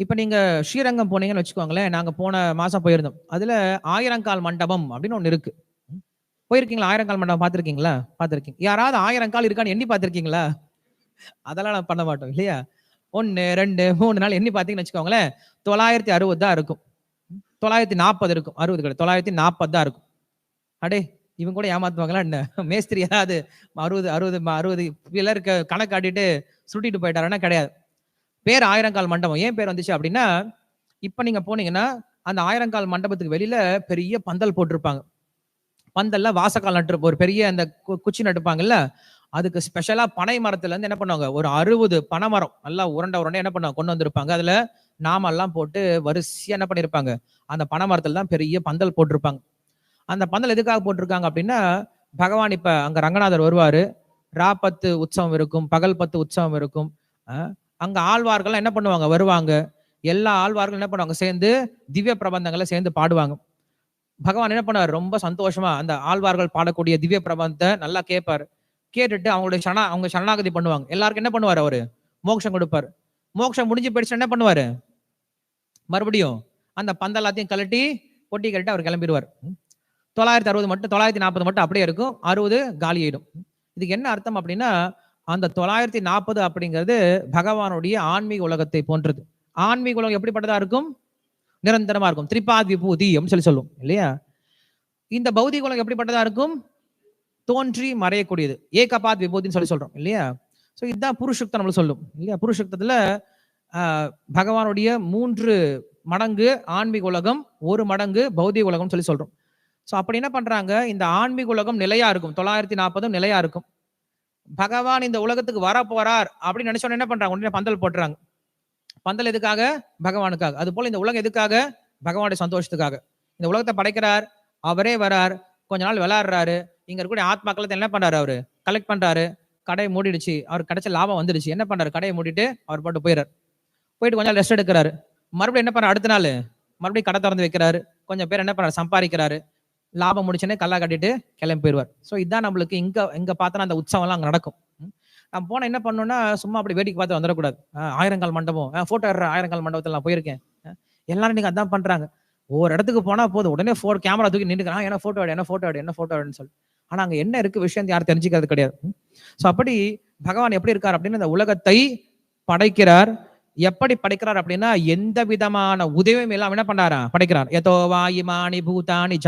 இப்போ நீங்கள் ஸ்ரீரங்கம் போனீங்கன்னு வச்சுக்கோங்களேன். நாங்கள் போன மாதம் போயிருந்தோம். அதில் ஆயிரங்கால் மண்டபம் அப்படின்னு ஒன்று இருக்கு. போயிருக்கீங்களா? ஆயிரங்கால் மண்டபம் பார்த்துருக்கீங்களா பார்த்துருக்கீங்க யாராவது ஆயிரங்கால் இருக்கான்னு எண்ணி பார்த்துருக்கீங்களா அதெல்லாம் நான் பண்ண மாட்டோம் இல்லையா? 1, 2, 3 நாள் எண்ணி பார்த்தீங்கன்னு வச்சுக்கோங்களேன், 960 தான் இருக்கும். 940 இருக்கும். 60 கிடையாது. 940 தான் இருக்கும். அடே! இவங்க கூட ஏமாத்துவாங்களா என்ன? மேஸ்திரி ஏதாவது 60 60 60 பில்லர் இருக்க கணக்கு சுட்டிட்டு போயிட்டாருன்னா கிடையாது. பேர் ஆயிரங்கால் மண்டபம். ஏன் பேர் வந்துச்சு அப்படின்னா, இப்போ நீங்கள் போனீங்கன்னா, அந்த ஆயிரங்கால் மண்டபத்துக்கு வெளியில பெரிய பந்தல் போட்டிருப்பாங்க. பந்தல்ல வாசக்கால் நட்டு ஒரு பெரிய அந்த கு குச்சி நட்டுப்பாங்கல்ல, அதுக்கு ஸ்பெஷலா பனை மரத்துல இருந்து என்ன பண்ணுவாங்க, ஒரு 60 பனை மரம் நல்லா உருண்டை உருண்டையா என்ன பண்ணுவாங்க, கொண்டு வந்திருப்பாங்க. அதுல நாமெல்லாம் போட்டு வரிசையா என்ன பண்ணியிருப்பாங்க, அந்த பனை மரத்துல தான் பெரிய பந்தல் போட்டிருப்பாங்க. அந்த பந்தல் எதுக்காக போட்டிருக்காங்க அப்படின்னா, பகவான் இப்ப அங்க ரங்கநாதர் வருவாரு. பத்து உற்சவம் இருக்கும். பகல் பத்து உற்சவம் இருக்கும். அங்க ஆழ்வார்கள்லாம் என்ன பண்ணுவாங்க, வருவாங்க. எல்லா ஆழ்வார்களும் என்ன பண்ணுவாங்க, சேர்ந்து திவ்ய பிரபந்தங்களை சேர்ந்து பாடுவாங்க. பகவான் என்ன பண்ணுவார் ரொம்ப சந்தோஷமா அந்த ஆழ்வார்கள் பாடக்கூடிய திவ்ய பிரபந்தத்தை நல்லா கேட்பார் கேட்டுட்டு அவங்களுடைய சரணா அவங்க சரணாகதி பண்ணுவாங்க. எல்லாருக்கும் என்ன பண்ணுவார் அவரு, மோட்சம் கொடுப்பார் மோட்சம் முடிஞ்சு போயிடுச்சு என்ன பண்ணுவாரு? மறுபடியும் அந்த பந்தல் எல்லாத்தையும் கழட்டி, பொட்டி கழட்டி அவர் கிளம்பிடுவார் தொள்ளாயிரத்தி அறுபது மட்டும் 940 மட்டும் அப்படியே இருக்கும். 60 காலியாயிடும். இதுக்கு என்ன அர்த்தம் அப்படின்னா, அந்த 940 அப்படிங்கிறது பகவானுடைய ஆன்மீக உலகத்தை போன்றது. ஆன்மீக உலகம் எப்படிப்பட்டதா இருக்கும்? நிரந்தரமா இருக்கும். திரிபாத் விபூதி சொல்லி சொல்லும் இல்லையா? இந்த பௌதிக உலகம் எப்படிப்பட்டதா இருக்கும்? தோன்றி மறையக்கூடியது. ஏகபாத் விபூதின்னு சொல்லி சொல்றோம் இல்லையா? ஸோ இதுதான் புருஷுக்தம் நம்மளுக்கு சொல்லும். இல்லையா? புருஷுக்தத்துல பகவானுடைய மூன்று மடங்கு ஆன்மீக உலகம், ஒரு மடங்கு பௌதிக உலகம்னு சொல்லி சொல்றோம். ஸோ அப்படி என்ன பண்றாங்க, இந்த ஆன்மீக உலகம் நிலையா இருக்கும். 940 நிலையா இருக்கும். பகவான் இந்த உலகத்துக்கு வரப்போறார் அப்படின்னு நினைச்ச உடனே என்ன பண்றாங்க, உடனே பந்தல் போட்டுறாங்க. பந்தல் எதுக்காக? பகவானுக்காக. அது போல இந்த உலகம் எதுக்காக? பகவானுடைய சந்தோஷத்துக்காக. இந்த உலகத்தை படைக்கிறார். அவரே வரார். கொஞ்ச நாள் விளாடுறாரு இங்க இருக்கக்கூடிய ஆத்மாக்களை என்ன பண்றாரு அவரு? கலெக்ட் பண்றாரு. கடை மூடிடுச்சு. அவர் கிடைச்ச லாபம் வந்துடுச்சு. என்ன பண்றாரு? கடையை மூடிட்டு அவர் பாட்டு போயிறாரு. போயிட்டு கொஞ்ச நாள் ரெஸ்ட் எடுக்கிறாரு. மறுபடியும் என்ன பண்றாரு அடுத்த நாள் மறுபடியும் கடை திறந்து வைக்கிறாரு. கொஞ்சம் பேர் என்ன பண்றாரு? சம்பாதிக்கிறாரு லாபம் முடிச்சோனே கல்லா கட்டிட்டு கிளம்பி போயிருவார். ஸோ இதான் நம்மளுக்கு இங்க இங்க பார்த்தோன்னா அந்த உற்சவம்லாம் அங்கே நடக்கும். நான் நம்ம என்ன பண்ணணும்னா, சும்மா அப்படி வேடிக்கை பார்த்து வந்துடக்கூடாது. ஆயிரங்கால் மண்டபம். ஃபோட்டோ எடுற ஆயிரங்கால் மண்டபத்துல நான் போயிருக்கேன். எல்லாரும் இன்னைக்கு அதான் பண்ணுறாங்க ஒவ்வொரு இடத்துக்கு போனா போதும். உடனே ஃபோ கேமரா தூக்கி நின்றுக்கிறான் என்ன ஃபோட்டோ எடு, என்ன ஃபோட்டோ எடு, என்ன ஃபோட்டோ எடுன்னு சொல்லி. ஆனால் அங்கே என்ன இருக்குது விஷயம் யாரும் தெரிஞ்சுக்கிறது கிடையாது. ஸோ அப்படி பகவான் எப்படி இருக்கார் அப்படின்னு இந்த உலகத்தை படைக்கிறார். எப்படி படைக்கிறார் அப்படின்னா, எந்த விதமான உதவியும் இல்லாமல் என்ன பண்றாராம்? படைக்கிறார். எதோ வா இமானி பூதானி